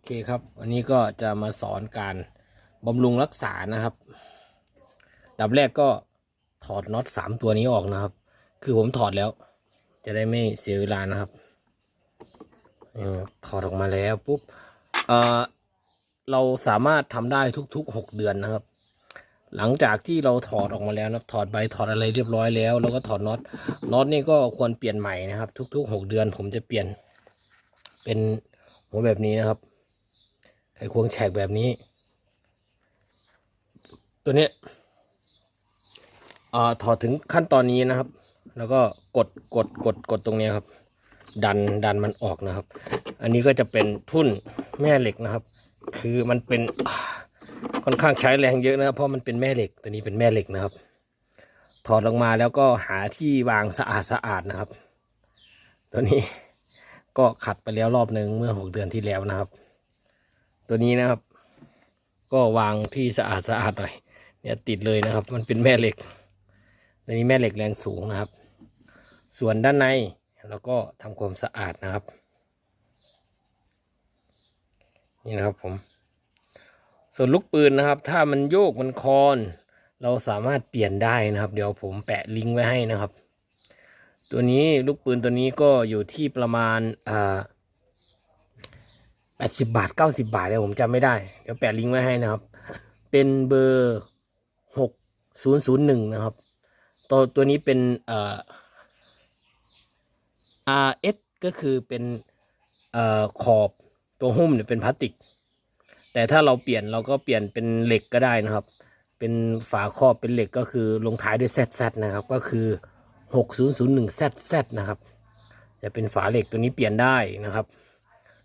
อเคครับ วันนี้ก็จะมาสอนการบำรุงรักษานะครับ ดับแรกก็ถอดน็อตสามตัวนี้ออกนะครับ คือผมถอดแล้ว จะได้ไม่เสียเวลานะครับถอดออกมาแล้วปุ๊บเเราสามารถทำได้ทุกๆหกเดือนนะครับ หลังจากที่เราถอดออกมาแล้วนะถอดใบถอดอะไรเรียบร้อยแล้วแล้วก็ถอดน็อตน็อตนี่ก็ควรเปลี่ยนใหม่นะครับ ทุกๆหกเดือนผมจะเปลี่ยน เป็นหัวแบบนี้นะครับ ไขควงแฉกแบบนี้ ตัวนี้อ่าถอดถึงขั้นตอนนี้นะครับ แล้วก็กดกดกดกดตรงนี้ครับ ดันดันมันออกนะครับ อันนี้ก็จะเป็นทุ่นแม่เหล็กนะครับ คือมันเป็นค่อนข้างใช้แรงเยอะนะครับเพราะมันเป็นแม่เหล็ก ตัวนี้เป็นแม่เหล็กนะครับ ถอดลงมาแล้วก็หาที่วางสะอาดสะอาดนะครับ ตัวนี้ก็ขัดไปแล้วรอบหนึ่งเมื่อหกเดือนที่แล้วนะครับ ตัวนี้นะครับ ก็วางที่สะอาดสะอาดหน่อย เนี่ยติดเลยนะครับ มันเป็นแม่เหล็กตัวนี้แม่เหล็กแรงสูงนะครับ ส่วนด้านในเราก็ทำความสะอาดนะครับ นี่นะครับผม ส่วนลูกปืนนะครับ ถ้ามันโยกมันคอน เราสามารถเปลี่ยนได้นะครับ เดี๋ยวผมแปะลิงก์ไว้ให้นะครับ ตัวนี้ลูกปืนตัวนี้ก็อยู่ที่ประมาณอ่า แปดสิบาทเก้าสิบาทเนี่ยผมจำไม่ได้ เดี๋ยวแปะลิงก์ไว้ให้นะครับ เป็นเบอร์หกศูนย์ศูนย์หนึ่งนะครับ ตัวตัวนี้เป็นเอ่อ RS ก็คือเป็นเอ่อขอบตัวหุ้มเนี่ยเป็นพลาสติก แต่ถ้าเราเปลี่ยนเราก็เปลี่ยนเป็นเหล็กก็ได้นะครับ เป็นฝาครอบเป็นเหล็กก็คือลงท้ายด้วย ZZ นะครับ ก็คือ 6001 ZZ นะครับ จะเป็นฝาเหล็กตัวนี้เปลี่ยนได้นะครับ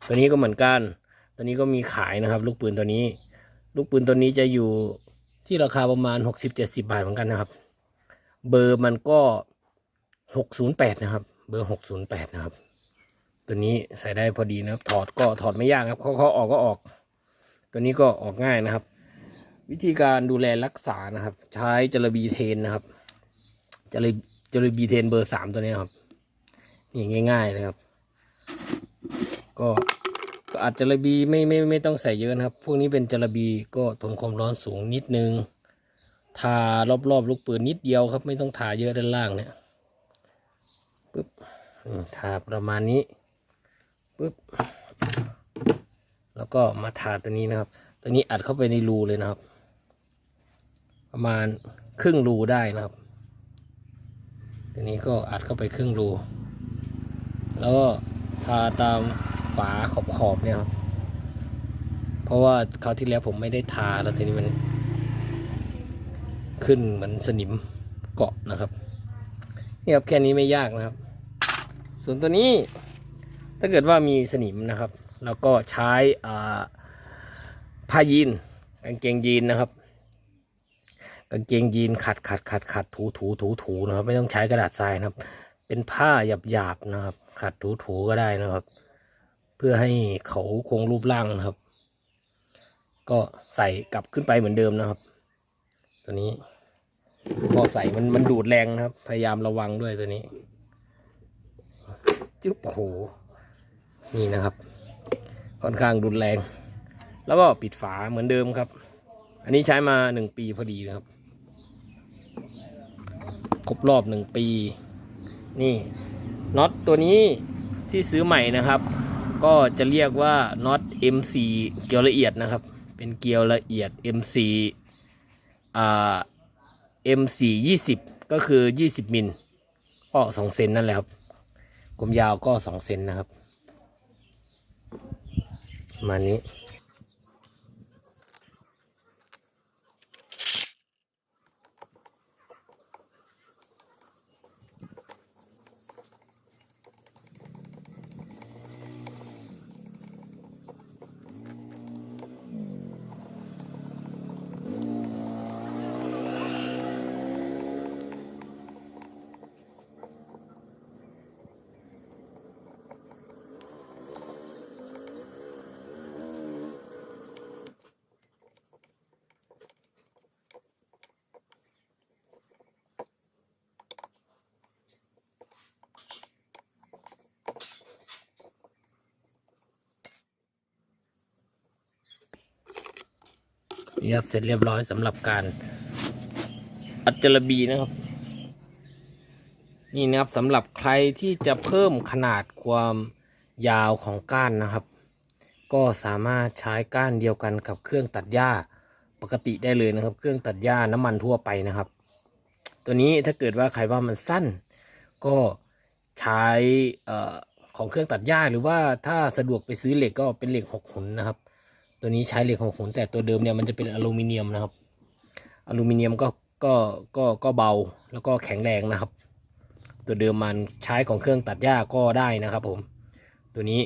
ตัวนี้ก็เหมือนกัน ตัวนี้ก็มีขายนะครับ ลูกปืนตัวนี้ ลูกปืนตัวนี้จะอยู่ที่ราคาประมาณ 60-70 บาทเหมือนกันนะครับ เบอร์มันก็ 608 นะครับ เบอร์ 608 นะครับ ตัวนี้ใส่ได้พอดีนะครับ ถอดก็ถอดไม่ยากครับเขาเขาออกก็ออก ตัวนี้ก็ออกง่ายนะครับ วิธีการดูแลรักษานะครับ ใช้จระบีเทนนะครับจระจระบีเทนเบอร์สามตัวนี้ครับนี่ง่าย ๆ นะครับ ก็ก็อาจจระบีไม่ไม่ไม่ต้องใส่เยอะนะครับ พวกนี้เป็นจระบีก็ทนความร้อนสูงนิดนึง ทารอบๆลูกปืนนิดเดียวครับ ไม่ต้องทาเยอะด้านล่างเนี่ยปึ๊บทาประมาณนี้ปึ๊บแล้วก็มาทาตัวนี้นะครับ ตัวนี้อัดเข้าไปในรูเลยนะครับ ประมาณครึ่งรูได้นะครับ ตัวนี้ก็อัดเข้าไปครึ่งรู แล้วก็ทาตาม ฝาขอบขอบๆเนี่ยครับ เพราะว่าคราวที่แล้วผมไม่ได้ทาแล้วทีนี้มัน ขึ้นเหมือนสนิมเกาะนะครับนี่ครับแค่นี้ไม่ยากนะครับ ส่วนตัวนี้ถ้าเกิดว่ามีสนิมนะครับ แล้วก็ใช้ผ้ายีนกางเกงยีนนะครับกางเกงยีนขัดขัดขัดขัดถูถูถูถูนะครับ ไม่ต้องใช้กระดาษทรายนะครับ เป็นผ้าหยาบหยาบๆนะครับ ขัดถูถูก็ได้นะครับ เพื่อให้เขาคงรูปร่างนะครับ ก็ใส่กลับขึ้นไปเหมือนเดิมนะครับ ตัวนี้พอใส่มันมันดูดแรงนะครับ พยายามระวังด้วยตัวนี้จึ๊บโอ้โหนี่นะครับ ค่อนข้างรุนแรง แล้วก็ปิดฝาเหมือนเดิมครับ อันนี้ใช้มาหนึ่งปีพอดีนะครับ ครบรอบหนึ่งปี นี่น็อตตัวนี้ที่ซื้อใหม่นะครับ ก็จะเรียกว่าน็อต M4 เกลียวละเอียดนะครับ เป็นเกลียวละเอียด M4 อ่า M4 20 ก็คือ 20มิลก็2เซนนั่นแหละครับกลมยาวก็2เซนนะครับประมาณนี้ นี่ครับเสร็จเรียบร้อยสำหรับการอัจจระบีนะครับ นี่นะครับสำหรับใครที่จะเพิ่มขนาดความยาวของก้านนะครับ ก็สามารถใช้ก้านเดียวกันกับเครื่องตัดหญ้าปกติได้เลยนะครับ เครื่องตัดหญ้าน้ำมันทั่วไปนะครับ ตัวนี้ถ้าเกิดว่าใครว่ามันสั้น ก็ใช้ของเครื่องตัดหญ้าหรือว่าถ้าสะดวกไปซื้อเหล็กก็เป็นเหล็กหกหุนนะครับ ตัวนี้ใช้เหล็กหกหุนแต่ตัวเดิมเนี่ยมันจะเป็นอลูมิเนียมนะครับ อลูมิเนียมก็ก็ก็ก็เบาแล้วก็แข็งแรงนะครับ ตัวเดิมมันใช้ของเครื่องตัดหญ้าก็ได้นะครับ ผม ตัวนี้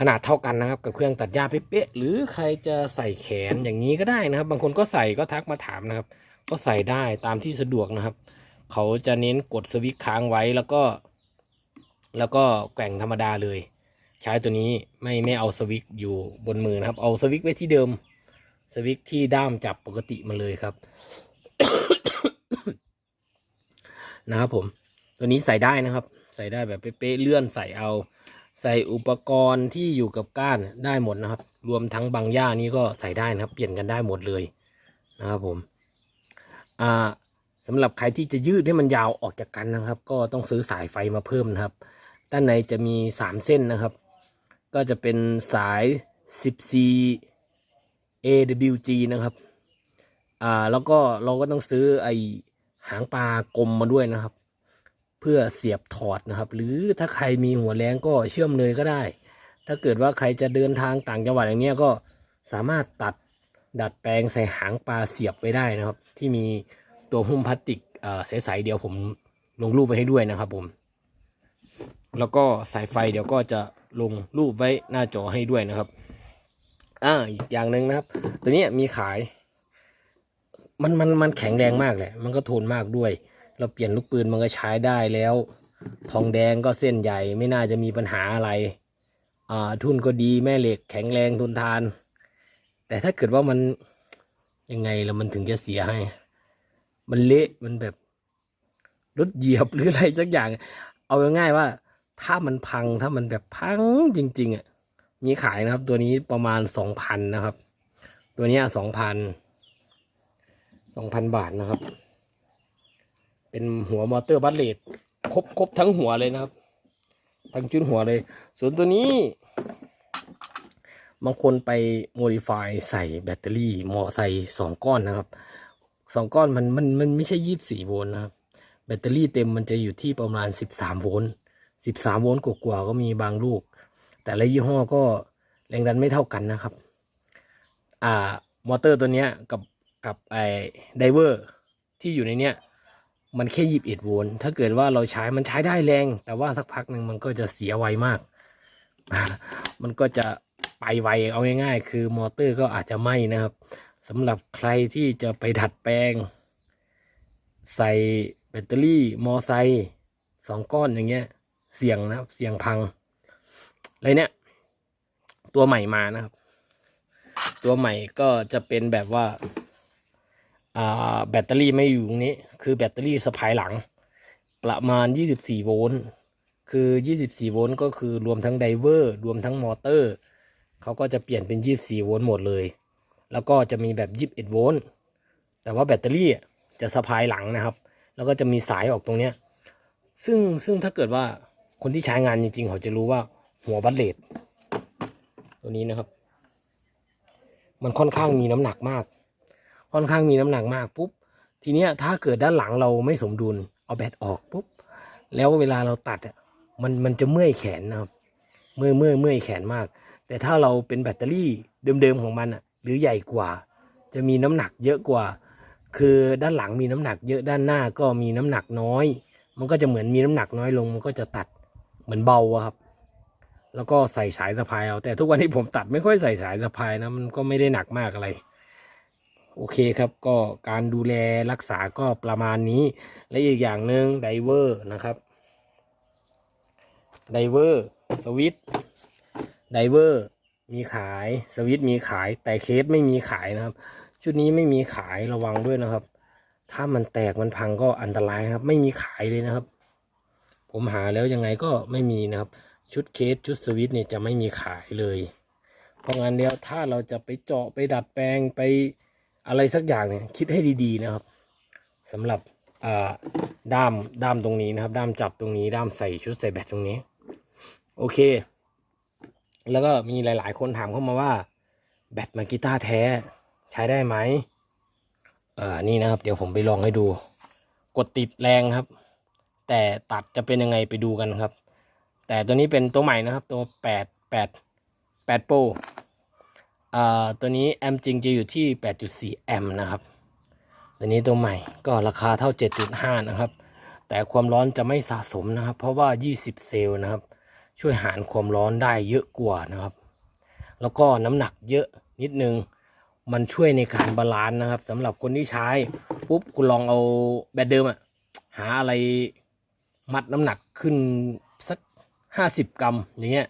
ขนาดเท่ากันนะครับ กับเครื่องตัดหญ้าเป๊ะๆหรือใครจะใส่แขนอย่างนี้ก็ได้นะครับ บางคนก็ใส่ก็ทักมาถามนะครับ ก็ใส่ได้ตามที่สะดวกนะครับ เขาจะเน้นกดสวิตช์ค้างไว้แล้วก็ แล้วก็แกว่งธรรมดาเลย ใช้ตัวนี้ไม่ไม่เอาสวิตช์อยู่บนมือนะครับ เอาสวิตช์ไว้ที่เดิม สวิตช์ที่ด้ามจับปกติมาเลยครับ นะครับผม ตัวนี้ใส่ได้นะครับ ใส่ได้แบบเป๊ะเลื่อนใส่เอา ใส่อุปกรณ์ที่อยู่กับก้านได้หมดนะครับ รวมทั้งบางหญ้านี้ก็ใส่ได้นะครับ เปลี่ยนกันได้หมดเลยนะครับผมอ่าสำหรับใครที่จะยืดให้มันยาวออกจากกันนะครับ ก็ต้องซื้อสายไฟมาเพิ่มนะครับ ด้านในจะมี 3 เส้นนะครับ ก็จะเป็นสาย 10C AWG นะครับ อ่า แล้วก็เราก็ต้องซื้อไอหางปลากลมมาด้วยนะครับ เพื่อเสียบถอดนะครับ หรือถ้าใครมีหัวแรงก็เชื่อมเลยก็ได้ ถ้าเกิดว่าใครจะเดินทางต่างจังหวัดอย่างเนี้ยก็สามารถตัดดัดแปลงใส่หางปลาเสียบไว้ได้นะครับ ที่มีตัวหุ้มพลาสติกเอ่อใสๆเดียวผมลงรูปไว้ให้ด้วยนะครับผม แล้วก็สายไฟเดี๋ยวก็จะ ลงรูปไว้หน้าจอให้ด้วยนะครับอ่าอีกอย่างหนึ่งนะครับ ตัวนี้มีขาย มันมันมันแข็งแรงมากแหละ มันก็ทนมากด้วย เราเปลี่ยนลูกปืนมันก็ใช้ได้แล้ว ทองแดงก็เส้นใหญ่ไม่น่าจะมีปัญหาอะไร อ่าทุนก็ดีแม่เหล็กแข็งแรงทนทาน แต่ถ้าเกิดว่ามันยังไงแล้วมันถึงจะเสียให้ มันเละมันแบบรถเหยียบหรืออะไรสักอย่าง เอาง่ายๆว่า ถ้ามันพังถ้ามันแบบพังจริง ๆอะมีขายนะครับ ตัวนี้ประมาณสองพันนะครับ ตัวนี้สองพันสองพันบาทนะครับ เป็นหัวมอเตอร์บัตเลตครบครบทั้งหัวเลยนะครับ ทั้งจุดหัวเลย ส่วนตัวนี้ บางคนไปโมดิฟายใส่แบตเตอรี่มอใส่สองก้อนนะครับสองก้อนมันมันมันไม่ใช่ยี่สิบสี่โวลต์นะครับ แบตเตอรี่เต็มมันจะอยู่ที่ประมาณสิบสามโวลต์ สิบสามโวลต์กว่าๆก็มีบางลูก แต่ละยี่ห้อก็แรงดันไม่เท่ากันนะครับ อ่ามอเตอร์ตัวเนี้ยกับกับไอ้ไดเวอร์ที่อยู่ในเนี้ยมันแค่ยี่สิบเอ็ดโวลต์ถ้าเกิดว่าเราใช้มันใช้ได้แรง แต่ว่าสักพักหนึ่งมันก็จะเสียไวมาก มันก็จะไปไวเอาง่ายๆ คือมอเตอร์ก็อาจจะไหม้นะครับสำหรับใครที่จะไปดัดแปลง ใส่แบตเตอรี่มอไซค์สองก้อนอย่างเงี้ย เสี่ยงนะครับ เสี่ยงพังอะไรเนี่ย ตัวใหม่มานะครับ ตัวใหม่ก็จะเป็นแบบว่าอ่าแบตเตอรี่ไม่อยู่ตรงนี้ คือแบตเตอรี่สะพายหลัง ประมาณ 24 โวลต์คือ 24 โวลต์ก็คือรวมทั้งไดเวอร์ รวมทั้งมอเตอร์ เขาก็จะเปลี่ยนเป็น 24 โวลต์หมดเลย แล้วก็จะมีแบบ 21 โวลต์ แต่ว่าแบตเตอรี่จะสะพายหลังนะครับ แล้วก็จะมีสายออกตรงเนี้ย ซึ่งซึ่งถ้าเกิดว่า คนที่ใช้งานจริงๆ เขาจะรู้ว่าหัวบัตเลตตัวนี้นะครับ มันค่อนข้างมีน้ำหนักมาก ค่อนข้างมีน้ำหนักมากปุ๊บทีเนี้ยถ้าเกิดด้านหลังเราไม่สมดุล เอาแบตออกปุ๊บแล้วเวลาเราตัดอะมันมันจะเมื่อยแขนนะครับ เมื่อยเมื่อยเมื่อยแขนมาก แต่ถ้าเราเป็นแบตเตอรี่เดิมๆของมันอะ หรือใหญ่กว่า จะมีน้ำหนักเยอะกว่า คือด้านหลังมีน้ำหนักเยอะด้านหน้าก็มีน้ำหนักน้อย มันก็จะเหมือนมีน้ำหนักน้อยลง มันก็จะตัด เหมือนเบาครับ แล้วก็ใส่สายสะพายเอา แต่ทุกวันนี้ผมตัดไม่ค่อยใส่สายสะพายนะมันก็ไม่ได้หนักมากอะไร โอเคครับก็การดูแลรักษาก็ประมาณนี้ และอีกอย่างหนึ่งไดเวอร์นะครับไดเวอร์สวิตไดเวอร์มีขายสวิตมีขาย แต่เคสไม่มีขายนะครับ ชุดนี้ไม่มีขายระวังด้วยนะครับ ถ้ามันแตกมันพังก็อันตรายครับ ไม่มีขายเลยนะครับ ผมหาแล้วยังไงก็ไม่มีนะครับ ชุดเคสชุดสวิตเนี่ยจะไม่มีขายเลย เพราะงั้นเดียวถ้าเราจะไปเจาะไปดัดแปลงไปอะไรสักอย่างเนี่ยคิดให้ดีๆนะครับสำหรับด้ามด้ามตรงนี้นะครับ ด้ามจับตรงนี้ ด้ามใส่ชุดใส่แบตตรงนี้ โอเค แล้วก็มีหลายๆ คนถามเข้ามาว่า แบตมากีตาร์แท้ใช้ได้ไหมอ่อนี่นะครับ เดี๋ยวผมไปลองให้ดู กดติดแรงครับ แต่ตัดจะเป็นยังไงไปดูกันครับ แต่ตัวนี้เป็นตัวใหม่นะครับ ตัว 8 8 8 Pro อ่าตัวนี้แอมป์จริงจะอยู่ที่ 8.4 แอมป์นะครับ ตัวนี้ตัวใหม่ก็ราคาเท่า 7.5 นะครับ แต่ความร้อนจะไม่สะสมนะครับ เพราะว่า 20 เซลล์นะครับ ช่วยหารความร้อนได้เยอะกว่านะครับ แล้วก็น้ำหนักเยอะนิดนึง มันช่วยในการบาลานซ์นะครับสำหรับคนที่ใช้ปุ๊บคุณลองเอาแบตเดิมอะหาอะไร มัดน้ำหนักขึ้นสักห้าสิบกรัมอย่างเงี้ย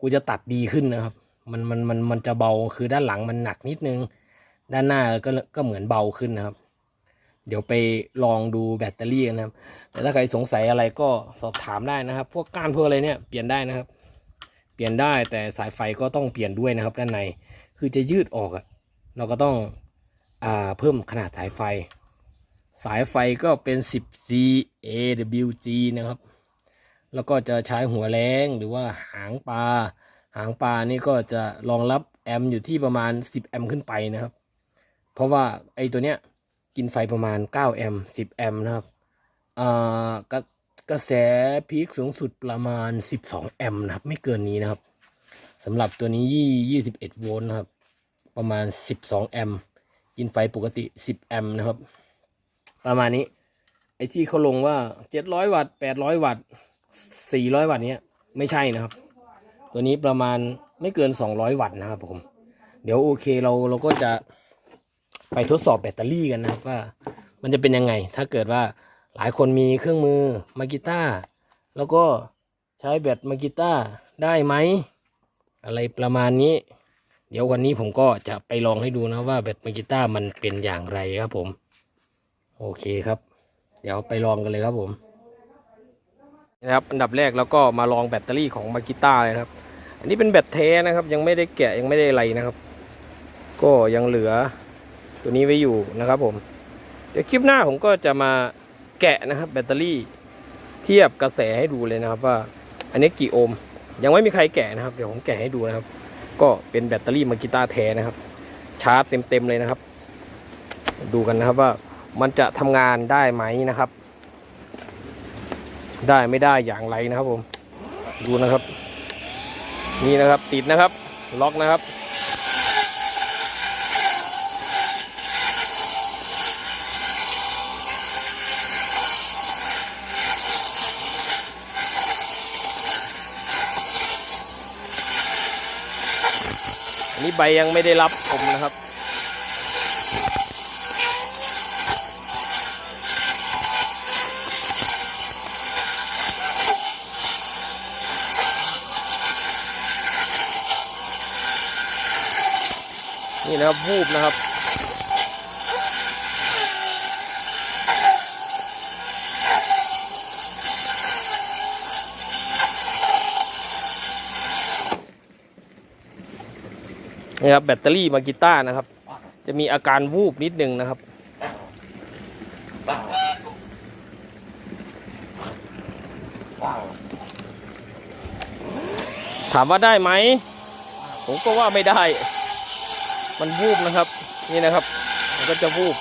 กูจะตัดดีขึ้นนะครับ มันมันมันมันจะเบาคือด้านหลังมันหนักนิดนึง ด้านหน้าก็ก็เหมือนเบาขึ้นนะครับ เดี๋ยวไปลองดูแบตเตอรี่กันนะครับ แต่ถ้าใครสงสัยอะไรก็สอบถามได้นะครับ พวกก้านพวกอะไรเนี่ยเปลี่ยนได้นะครับ เปลี่ยนได้แต่สายไฟก็ต้องเปลี่ยนด้วยนะครับด้านในคือจะยืดออกอะเราก็ต้องอ่าเพิ่มขนาดสายไฟ สายไฟก็เป็น 10 C AWG นะครับ แล้วก็จะใช้หัวแรงหรือว่าหางปลา หางปลานี่ก็จะรองรับแอมอยู่ที่ประมาณ 10 แอมขึ้นไปนะครับ เพราะว่าไอ้ตัวเนี้ยกินไฟประมาณ 9 แอม 10 แอมนะครับอ่ากระกระแสพีคสูงสุดประมาณ 12 แอมนะครับ ไม่เกินนี้นะครับสำหรับตัวนี้ 21 โวลต์นะครับ ประมาณ 12 แอม กินไฟปกติ 10 แอมนะครับ ประมาณนี้ ไอ้ที่เขาลงว่า700วัตต์800วัตต์400วัตต์เนี้ยไม่ใช่นะครับ ตัวนี้ประมาณไม่เกิน200วัตต์นะครับผมเดี๋ยวโอเคเราเราก็จะไปทดสอบแบตเตอรี่กันนะว่า มันจะเป็นยังไง ถ้าเกิดว่าหลายคนมีเครื่องมือมากิต้าร์แล้วก็ใช้แบตมากิต้าร์ได้ไหม อะไรประมาณนี้ เดี๋ยววันนี้ผมก็จะไปลองให้ดูนะว่าแบตมากิต้าร์มันเป็นอย่างไรครับผม โอเคครับ เดี๋ยวไปลองกันเลยครับผมนะครับอันดับแรกแล้วก็มาลองแบตเตอรี่ของมากิต้าเลยครับ อันนี้เป็นแบตแท้นะครับ ยังไม่ได้แกะยังไม่ได้อะไรนะครับ ก็ยังเหลือตัวนี้ไว้อยู่นะครับผม เดี๋ยวคลิปหน้าผมก็จะมาแกะนะครับ แบตเตอรี่เทียบกระแสให้ดูเลยนะครับว่า อันนี้กี่โอห์มยังไม่มีใครแกะนะครับเดี๋ยวผมแกะให้ดูนะครับ ก็เป็นแบตเตอรี่มากิต้าแท้นะครับ ชาร์จเต็มๆเลยนะครับ ดูกันนะครับว่า มันจะทำงานได้ไหมนะครับ ได้ไม่ได้อย่างไรนะครับผม ดูนะครับ นี่นะครับติดนะครับ ล็อกนะครับ อันนี้ใบยังไม่ได้รับผมนะครับ นี่นะครับวูบนะครับนี่ครับแบตเตอรี่มากีต้านะครับ จะมีอาการวูบนิดนึงนะครับถามว่าได้ไหม ผมก็ว่าไม่ได้ มันวูบนะครับ นี่นะครับ มันก็จะวูบ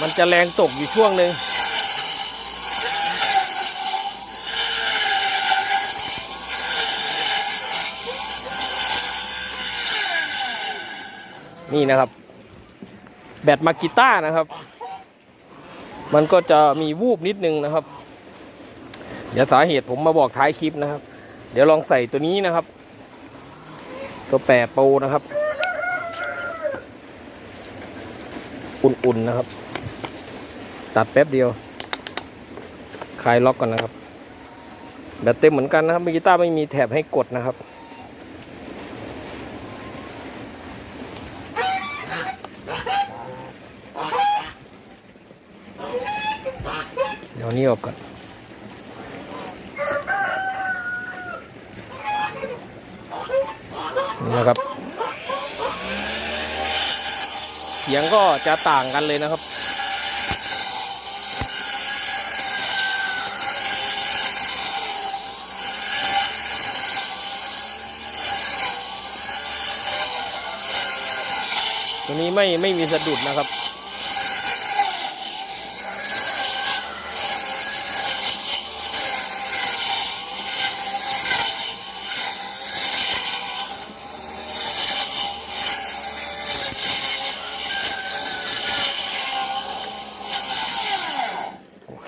มันจะแรงตกอยู่ช่วงหนึ่งนี่นะครับ แบตมากิต้านะครับ มันก็จะมีวูบนิดนึงนะครับ เดี๋ยวสาเหตุผมมาบอกท้ายคลิปนะครับ เดี๋ยวลองใส่ตัวนี้นะครับ ตัวแปรโปรนะครับ อุ่นๆนะครับ ตัดแป๊บเดียวคลายล็อกก่อนนะครับแบตเต็มเหมือนกันนะครับเมกีต้าไม่มีแถบให้กดนะครับเดี๋ยวนี้ออกก่อนนนะครับ เสียงก็จะต่างกันเลยนะครับ ตัวนี้ไม่ไม่มีสะดุดนะครับ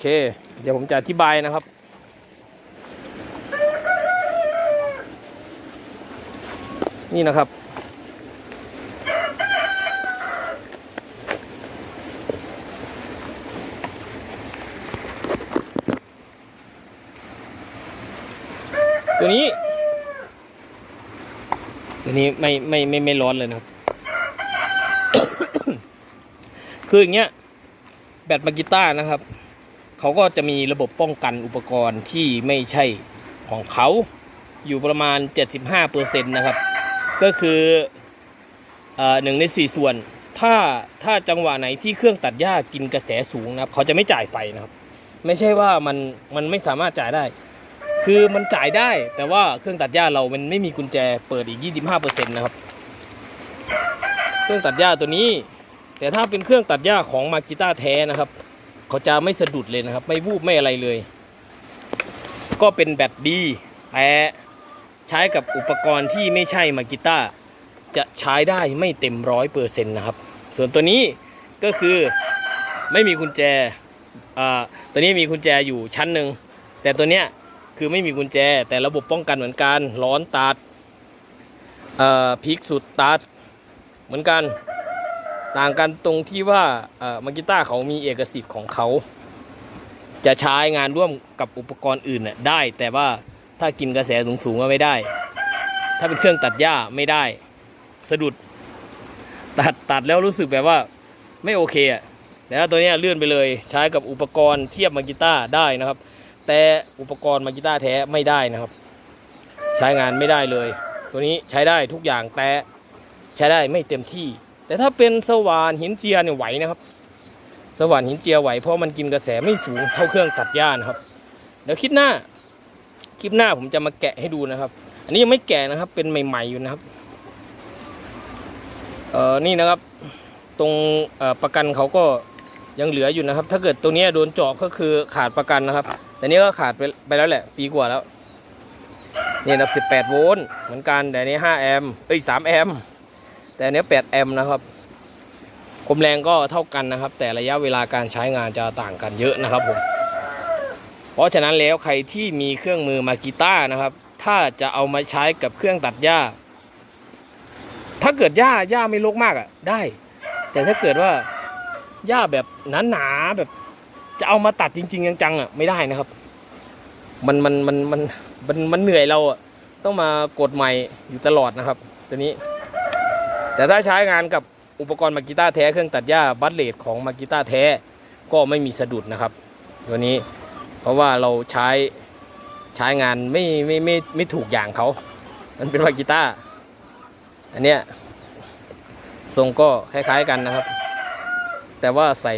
เคเดี๋ยวผมจะอธิบายนะครับ นี่นะครับตัวนี้ ตัวนี้ไม่ไม่ไม่ไม่ร้อนเลยนะครับ คืออย่างเงี้ย แบตมากิต้านะครับ เขาก็จะมีระบบป้องกันอุปกรณ์ที่ไม่ใช่ของเขาอยู่ประมาณ 75%นะครับ ก็คือหนึ่งในสี่ส่วน ถ้าถ้าจังหวะไหนที่เครื่องตัดหญ้ากินกระแสสูงนะครับ เขาจะไม่จ่ายไฟนะครับ ไม่ใช่ว่ามันมันไม่สามารถจ่ายได้ คือมันจ่ายได้ แต่ว่าเครื่องตัดหญ้าเรามันไม่มีกุญแจเปิดอีก 25%นะครับ เครื่องตัดหญ้าตัวนี้ แต่ถ้าเป็นเครื่องตัดหญ้าของมากิต้าแท้นะครับ เขาจะไม่สะดุดเลยนะครับ ไม่วูบไม่อะไรเลย ก็เป็นแบตดีแต่ใช้กับอุปกรณ์ที่ไม่ใช่มากิต้าจะใช้ได้ไม่เต็มร้อยเปอร์เซ็นต์นะครับ ส่วนตัวนี้ก็คือไม่มีกุญแจอ่าตัวนี้มีกุญแจอยู่ชั้นหนึ่งแต่ตัวเนี้ยคือไม่มีกุญแจ แต่ระบบป้องกันเหมือนกัน ร้อนตัดเอ่อพลิกสุดตัดเหมือนกัน ต่างกันตรงที่ว่าเออมากิต้าเขามีเอกสิทธิ์ของเขา จะใช้งานร่วมกับอุปกรณ์อื่นน่ะได้ แต่ว่าถ้ากินกระแสสูงๆก็ไม่ได้ ถ้าเป็นเครื่องตัดหญ้าไม่ได้ สะดุดตัดตัดแล้วรู้สึกแบบว่าไม่โอเคอะแต่ถ้าตัวนี้เลื่อนไปเลยใช้กับอุปกรณ์เทียบมากิต้าได้นะครับ แต่อุปกรณ์มากิต้าแท้ไม่ได้นะครับ ใช้งานไม่ได้เลย ตัวนี้ใช้ได้ทุกอย่างแต่ใช้ได้ไม่เต็มที่ แต่ถ้าเป็นสว่านหินเจียเนี่ยไหวนะครับ สว่านหินเจียไหวเพราะมันกินกระแสไม่สูงเท่าเครื่องตัดหญ้านะครับ เดี๋ยวคลิปหน้า คลิปหน้าผมจะมาแกะให้ดูนะครับ อันนี้ยังไม่แกะนะครับ เป็นใหม่ ๆอยู่นะครับ เออนี่นะครับ ตรงประกันเขาก็ยังเหลืออยู่นะครับ ถ้าเกิดตัวนี้โดนเจาะก็คือขาดประกันนะครับ แต่นี้ก็ขาดไปไปแล้วแหละ ปีกว่าแล้วนี่นะครับ18 โวลต์เหมือนกันแต่อันนี้ 5 แอมป์เอ้ย 3 แอมป์ แต่อันนี้8แอมป์นะครับความแรงก็เท่ากันนะครับ แต่ระยะเวลาการใช้งานจะต่างกันเยอะนะครับผมเพราะฉะนั้นแล้วใครที่มีเครื่องมือมากีต้านะครับ ถ้าจะเอามาใช้กับเครื่องตัดหญ้า ถ้าเกิดหญ้าหญ้าไม่รกมากอะได้ แต่ถ้าเกิดว่าหญ้าแบบหนาๆแบบจะเอามาตัดจริง ๆ จังๆอะไม่ได้นะครับ มันมันมันมันมันมันเหนื่อยเราอะต้องมากดใหม่อยู่ตลอดนะครับตัวนี้ แต่ถ้าใช้งานกับอุปกรณ์มากิต้าแท้เครื่องตัดหญ้าบัตเลดของมากิต้าแท้ก็ไม่มีสะดุดนะครับตัวนี้เพราะว่าเราใช้ใช้งานไม่ไม่ไม่ไม่ถูกอย่างเขา มันเป็นมากิต้าอันเนี้ยทรงก็คล้ายๆกันนะครับ แต่ว่าใส่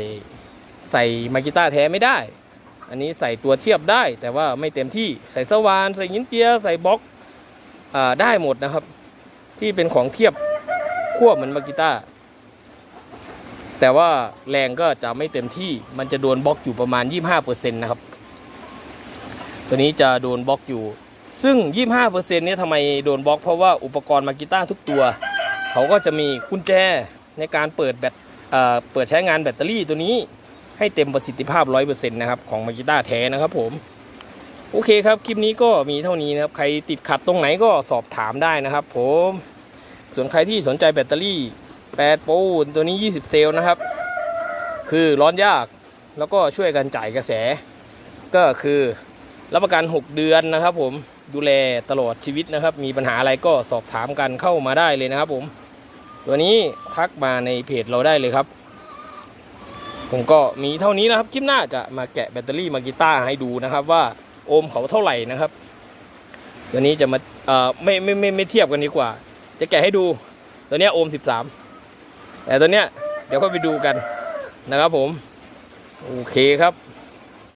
ใส่มากิต้าแท้ไม่ได้ อันนี้ใส่ตัวเทียบได้ แต่ว่าไม่เต็มที่ใส่สวานใส่ยินเจีย ใส่บล็อกอ่าได้หมดนะครับ ที่เป็นของเทียบ ควบเหมือนมากิต้า แต่ว่าแรงก็จะไม่เต็มที่ มันจะโดนบล็อกอยู่ประมาณ 25%นะครับ ตัวนี้จะโดนบล็อกอยู่ ซึ่ง 25%เนี่ยทำไมโดนบล็อกเพราะว่าอุปกรณ์มากิต้าทุกตัว เขาก็จะมีกุญแจในการเปิดแบตเอ่อเปิดใช้งานแบตเตอรี่ตัวนี้ให้เต็มประสิทธิภาพ 100%นะครับของมากิต้าแท้นะครับผมโอเคครับ คลิปนี้ก็มีเท่านี้นะครับ ใครติดขัดตรงไหนก็สอบถามได้นะครับผม ส่วนใครที่สนใจแบตเตอรี่ 8 โวลต์ตัวนี้ 20 เซลล์นะครับ คือร้อนยากแล้วก็ช่วยกันจ่ายกระแส ก็คือรับประกัน 6 เดือนนะครับ ผมดูแลตลอดชีวิตนะครับ มีปัญหาอะไรก็สอบถามกันเข้ามาได้เลยนะครับ ผม ตัวนี้ทักมาในเพจเราได้เลยครับ ผมก็มีเท่านี้นะครับ คลิปหน้าจะมาแกะแบตเตอรี่มากีต้าร์ให้ดูนะครับ ว่าโอห์มเขาเท่าไหร่นะครับตัวนี้จะมาเอ่อไม่ไม่ไม่ไม่เทียบกันดีกว่า จะแกะให้ดูตัวเนี้ยโอม 13 แต่ตัวเนี้ยเดี๋ยวก็ไปดูกันนะครับผม โอเคครับ